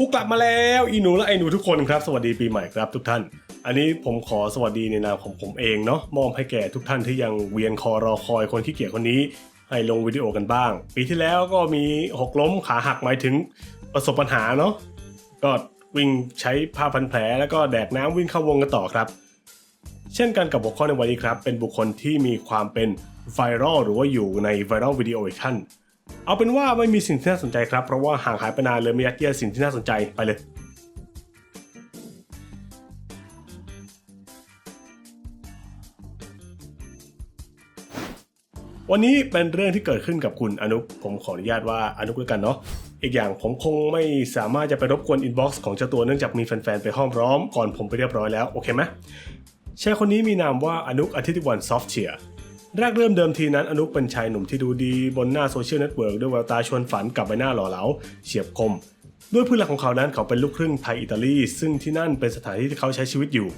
กูกลับมาแล้วอีหนูและไอหนูทุกคนครับ สวัสดีปีใหม่ครับทุกท่าน อันนี้ผมขอสวัสดีในนามของผมเองเนาะมอบให้แก่ทุกท่านที่ยังเวียนคอรอคอยคนที่เกียจคนนี้ ให้ลงวิดีโอกันบ้าง ปีที่แล้วก็มีหกล้มขาหักหมายถึงประสบปัญหาเนาะก็วิ่งใช้ผ้าพันแผลแล้วก็แดกน้ำวิ่งเข้าวงกันต่อครับ เช่นกันกับหัวข้อในวันนี้ครับ เป็นบุคคลที่มีความเป็นไวรัลหรือว่าอยู่ในไวรัลวิดีโออีกท่าน เอาเป็นว่าไม่มีสิ่งที่น่าสนใจครับ เพราะว่าห่างหายไปนานเลยไม่ยัดเยียดสิ่งที่น่าสนใจไปเลยวันนี้เป็นเรื่องที่เกิดขึ้นกับคุณอนุกผมขออนุญาตว่าอนุกด้วยกันเนาะอีกอย่างผมคงไม่สามารถจะไปรบกวนอินบ็อกซ์ของเจ้าตัวเนื่องจากมีแฟนๆ ไปห้อมร้อมก่อนผมไปเรียบร้อยแล้ว โอเคไหมชายคนนี้มีนามว่าอนุกอาทิตย์วันซอฟต์เชียร์ แรกเริ่มเดิมทีนั้นอนุเป็นชายหนุ่มที่ดูดีบนหน้าโซเชียลเน็ตเวิร์กด้วยแววตาชวนฝันกับใบหน้าหล่อเหลาเฉียบคม ด้วยพื้นหลักของเขานั้นเขาเป็นลูกครึ่งไทยอิตาลี ซึ่งที่นั่นเป็นสถานที่ที่เขาใช้ชีวิตอยู่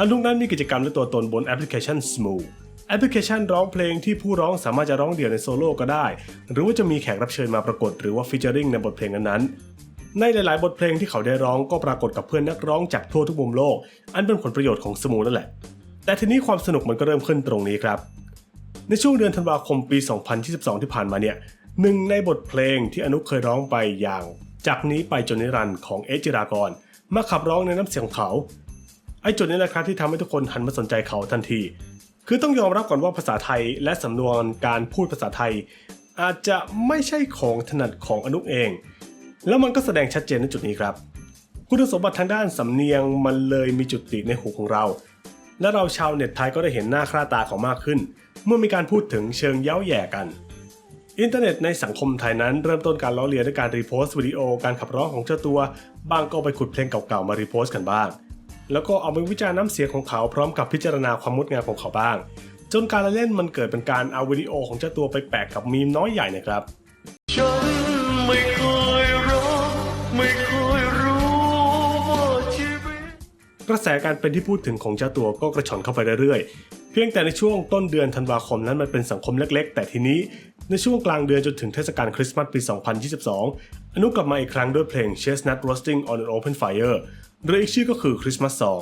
อนุนั้นมีกิจกรรมและตัวตนบนแอปพลิเคชัน Smooth แอปพลิเคชันร้องเพลงที่ผู้ร้องสามารถจะร้องเดี่ยวในโซโล่ก็ได้ หรือว่าจะมีแขกรับเชิญมาปรากฏหรือว่าฟีเจอริงในบทเพลงนั้นในหลาย ๆ บทเพลงที่เขาได้ร้องก็ปรากฏกับเพื่อนนักร้องจากทั่วทุกมุมโลก อันเป็นผลประโยชน์ของสมูนั่นแหละ แต่ทีนี้ความสนุกมันก็เริ่มขึ้นตรงนี้ครับ ในช่วงเดือนธันวาคมปี 2022 ที่ผ่านมาเนี่ยหนึ่งในบทเพลงที่อนุเคยร้องไปอย่าง จากนี้ไปจนนิรันดร์ของเอจิรากร มาขับร้องในน้ำเสียงของเขาไอ้จุดนี้แหละครับที่ทำให้ทุกคนหันมาสนใจเขาทันที คือต้องยอมรับก่อนว่าภาษาไทยและสำนวนการพูดภาษาไทย อาจจะไม่ใช่ของถนัดของอนุเอง แล้วมันก็แสดงชัดเจนในจุดนี้ครับคุณสมบัติทางด้านสำเนียงมันเลยมีจุดติดในหูของเรา และเราชาวเน็ตไทยก็ได้เห็นหน้าค่าตาเขามากขึ้น เมื่อมีการพูดถึงเชิงเย้าแย่กัน อินเทอร์เน็ตในสังคมไทยนั้นเริ่มต้นการล้อเลียนด้วยการรีโพสต์วิดีโอการขับร้องของเจ้าตัวบางก็ไปขุดเพลงเก่าๆมารีโพสต์กันบ้าง แล้วก็เอาไปวิจารณ์น้ำเสียงของเขาพร้อมกับพิจารณาความงดงามของเขาบ้าง จนการละเล่นมันเกิดเป็นการเอาวิดีโอของเจ้าตัวไปแปะกับมีมน้อยใหญ่นะครับฉันไม่เคยรักไม่เคยรู้ว่าชีวิตกระแสการเป็นที่พูดถึงของเจ้าตัวก็กระชอนเข้าไปเรื่อยๆเพียงแต่ในช่วงต้นเดือนธันวาคมนั้นมันเป็นสังคมเล็ก ๆ แต่ทีนี้ในช่วงกลางเดือนจนถึงเทศกาลคริสต์มาสปี 2022 อนุกลับมาอีกครั้งด้วยเพลง Chestnut Roasting on an Open Fire หรืออีกชื่อก็คือ Christmas Song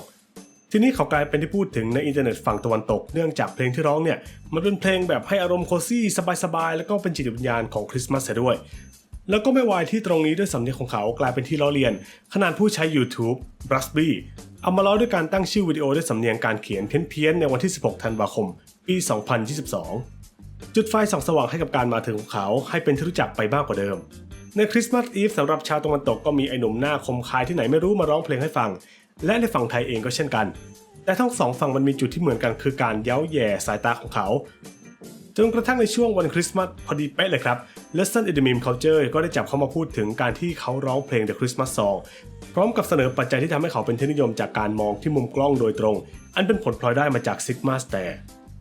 ทีนี้เขากลายเป็นที่พูดถึงในอินเทอร์เน็ตฝั่งตะวันตก เนื่องจากเพลงที่ร้องเนี่ย มันเป็นเพลงแบบให้อารมณ์โคซี่สบายๆ แล้วก็เป็นจิตวิญญาณของคริสต์มาสเสียด้วย แล้วก็ไม่วายที่ตรงนี้ด้วยสำเนียงของเขากลายเป็นที่ล้อเลียน ขนาดผู้ใช้ YouTube b r u s b y เอามาล้อด้วยการตั้งชื่อวิดีโอด้วยสำเนียงการเขียนเพี้ยนๆในวันที่ 16 ธันวาคม ปี 2022 จุดไฟส่องสว่างให้กับการมาถึงของเขาให้เป็นที่รู้จักไปมากกว่าเดิม ในคริสต์มาสอีฟสำหรับชาวตะวันตกก็มีไอ้หนุ่มหน้าคมคายที่ไหนไม่รู้มาร้องเพลงให้ฟัง และในฝั่งไทยเองก็เช่นกัน แต่ทั้งสองฝั่งมันมีจุดที่เหมือนกันคือการเย้าแย่สายตาของเขา จนกระทั่งในช่วงวันคริสต์มาสพอดีเป๊ะเลยครับ Lesson in the Meme Culture ก็ได้จับเขามาพูดถึงการที่เขาร้องเพลง The Christmas Song พร้อมกับเสนอปัจจัยที่ทำให้เขาเป็นที่นิยมจากการมองที่มุมกล้องโดยตรง อันเป็นผลพลอยได้มาจาก Sigma Stare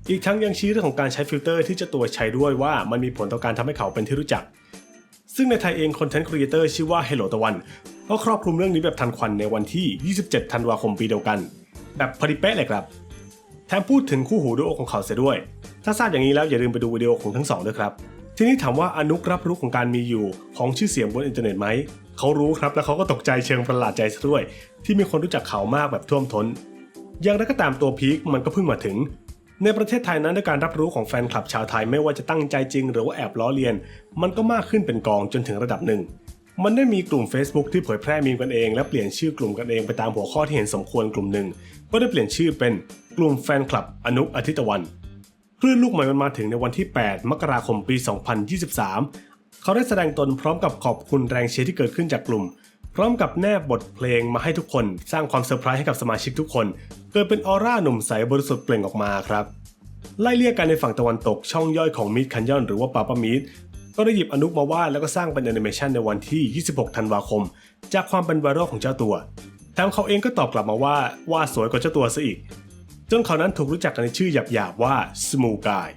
อีกทั้งยังชี้เรื่องของการใช้ฟิลเตอร์ที่จ้าตัวใช้ด้วยว่ามันมีผลต่อการทำให้เขาเป็นที่รู้จัก ซึ่งในไทยเองคอนเทนต์ครีเอเตอร์ชื่อว่า Hello ตะวันก็ครอบคลุมเรื่องนี้แบบทันควันในวันที่ 27 ธันวาคมปีเดียวกัน แบบพอดีเป๊ะเลยครับ แถมพูดถึงคู่หูดูโอของเขาเสียด้วย ถ้าทราบอย่างนี้แล้วอย่าลืมไปดูวิดีโอของทั้งสองด้วยครับ ทีนี้ถามว่าอนุกรับรู้ของการมีอยู่ของชื่อเสียงบนอินเทอร์เน็ตไหม เขารู้ครับแล้วเขาก็ตกใจเชิงประหลาดใจซะด้วย ที่มีคนรู้จักเขามากแบบท่วมทน้น อย่างไรก็ตามตัวพีคมันก็เพิ่งมาถึง ในประเทศไทยนั้นด้วยการรับรู้ของแฟนคลับชาวไทยไม่ว่าจะตั้งใจจริง หรือว่าแอบล้อเลียน มันก็มากขึ้นเป็นกองจนถึงระดับหนึ่ง มันได้มีกลุ่ม Facebook ที่เผยแพร่มีมกันเอง และเปลี่ยนชื่อกลุ่มกันเองไปตามหัวข้อที่เห็นสมควรกลุ่มหนึ่งก็ได้เปลี่ยนชื่อเป็นกลุ่มแฟนคลับอนุอาทิตย์ตะวันคลื่นลูกใหม่มันมาถึงในวันที่ 8 มกราคมปี 2023 เขาได้แสดงตนพร้อมกับขอบคุณแรงเชียร์ที่เกิดขึ้นจากกลุ่ม พร้อมกับแนบบทเพลงมาให้ทุกคนสร้างความเซอร์ไพรส์ให้กับสมาชิกทุกคนเกิดเป็นออร่าหนุ่มใสบริสุทธิ์เปล่งออกมาครับไล่เลี่ยกันในฝั่งตะวันตกช่องย่อยของมิดคันยอนหรือว่าปาปามิด ก็ได้หยิบอนุกมาวาดแล้วก็สร้างเป็นแอนิเมชันในวันที่ 26 ธันวาคม จากความเป็นไวรัลของเจ้าตัวแถมเขาเองก็ตอบกลับมาว่าว่าสวยกว่าเจ้าตัวซะอีก จนเขานั้นถูกรู้จักกันในชื่อหยาบๆว่า Smooth Guy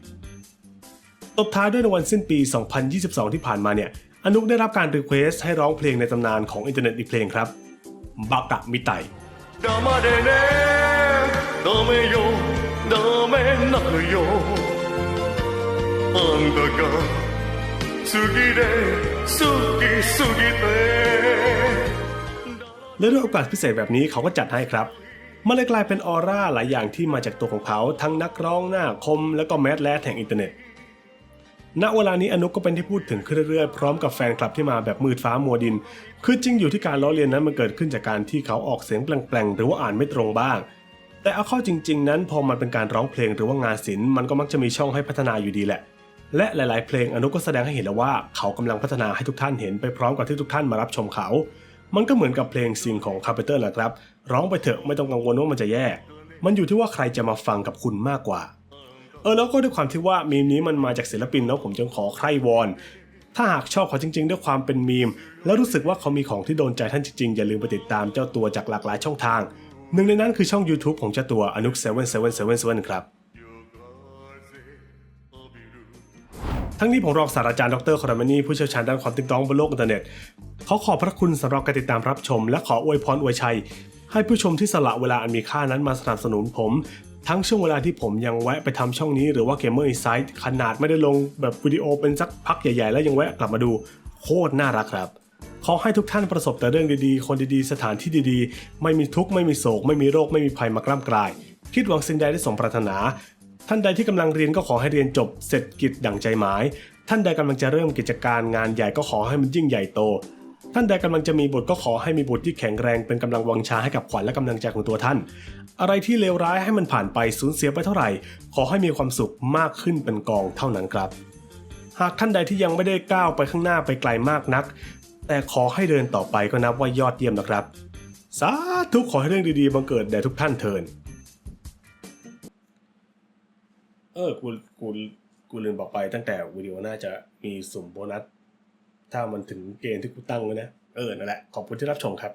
ตบท้ายด้วยในวันสิ้นปี 2022 ที่ผ่านมาเนี่ย อนุกได้รับการรีเควสให้ร้องเพลงในตำนานของอินเทอร์เน็ตอีกเพลงครับบักกะมิไต黙 และด้วยโอกาสพิเศษแบบนี้เขาก็จัดให้ครับมันเลยกลายเป็นออร่าหลายอย่างที่มาจากตัวของเขาทั้งนักร้องหน้าคมและก็แมสแลสแห่งอินเทอร์เน็ต ณ เวลานี้อนุก็เป็นที่พูดถึงขึ้นเรื่อยๆ พร้อมกับแฟนคลับที่มาแบบมืดฟ้ามัวดิน คือจริงอยู่ที่การล้อเลียนนั้นมันเกิดขึ้นจากการที่เขาออกเสียงแปลงๆ หรือว่าอ่านไม่ตรงบ้าง แต่เอาเข้าจริง ๆ นั้นพอมันเป็นการร้องเพลงหรือว่างานศิลป์มันก็มักจะมีช่องให้พัฒนาอยู่ดีแหละ และหลาย ๆ เพลงอนุก็แสดงให้เห็นแล้วว่าเขากำลังพัฒนาให้ทุกท่านเห็นไปพร้อมกับที่ทุกท่านมารับชมเขา มันก็เหมือนกับเพลงซิงของคาร์เพเตอร์แหละครับ ร้องไปเถอะไม่ต้องกังวลว่ามันจะแย่ มันอยู่ที่ว่าใครจะมาฟังกับคุณมากกว่า เออแล้วก็ด้วยความที่ว่ามีมนี้มันมาจากศิลปินแล้วผมจึงขอใคร่วอนถ้าหากชอบเขาจริง ๆ ด้วยความเป็นมีม แล้วรู้สึกว่าเขามีของที่โดนใจท่านจริง ๆ อย่าลืมไปติดตามเจ้าตัวจากหลากหลายช่องทาง หนึ่งในนั้นคือช่อง YouTube ของเจ้าตัวอนุก7777ครับ ทั้งนี้ผมรองศาสตราจารย์ดรคอร์มานีผู้เชี่ยวชาญด้านความติ๊กต้องบนโลกอินเทอร์เน็ตขอขอบพระคุณสำหรับการติดตามรับชม และขออวยพรอวยชัย ให้ผู้ชมที่สละเวลาอันมีค่านั้นมาสนับสนุนผม ทั้งช่วงเวลาที่ผมยังแวะไปทำช่องนี้หรือว่า Gamer Insight ขนาดไม่ได้ลงแบบวิดีโอเป็นสักพักใหญ่ ๆ แล้วยังแวะกลับมาดูโคตรน่ารักครับขอให้ทุกท่านประสบแต่เรื่องดีๆ คนดีๆ สถานที่ดีๆ ไม่มีทุกข์ไม่มีโศก ไม่มีโรค ไม่มีภัยมากล้ำกลาย คิดหวังสิ่งใดได้สมปรารถนา ท่านใดที่กำลังเรียนก็ขอให้เรียนจบเสร็จกิจดั่งใจหมาย ท่านใดกำลังจะเริ่มกิจการงานใหญ่ก็ขอให้มันยิ่งใหญ่โต ท่านใดกำลังจะมีบุตรก็ขอให้มีบุตรที่แข็งแรงเป็นกำลังวังชาให้กับขวัญและกำลังใจของตัวท่าน อะไรที่เลวร้ายให้มันผ่านไปสูญเสียไปเท่าไหร่ ขอให้มีความสุขมากขึ้นเป็นกองเท่านั้นครับ หากท่านใดที่ยังไม่ได้ก้าวไปข้างหน้าไปไกลมากนัก แต่ขอให้เดินต่อไปก็นับว่ายอดเยี่ยมนะครับ สาธุขอให้เรื่องดีๆบังเกิดแด่ทุกท่านเทิน เออกูกูกูลืมบอกไปตั้งแต่วิดีโอน่าจะมีสุ่มโบนัส ถ้ามันถึงเกณฑ์ที่กูตั้งไว้นะ เออ นั่นแหละ ขอบคุณที่รับชมครับ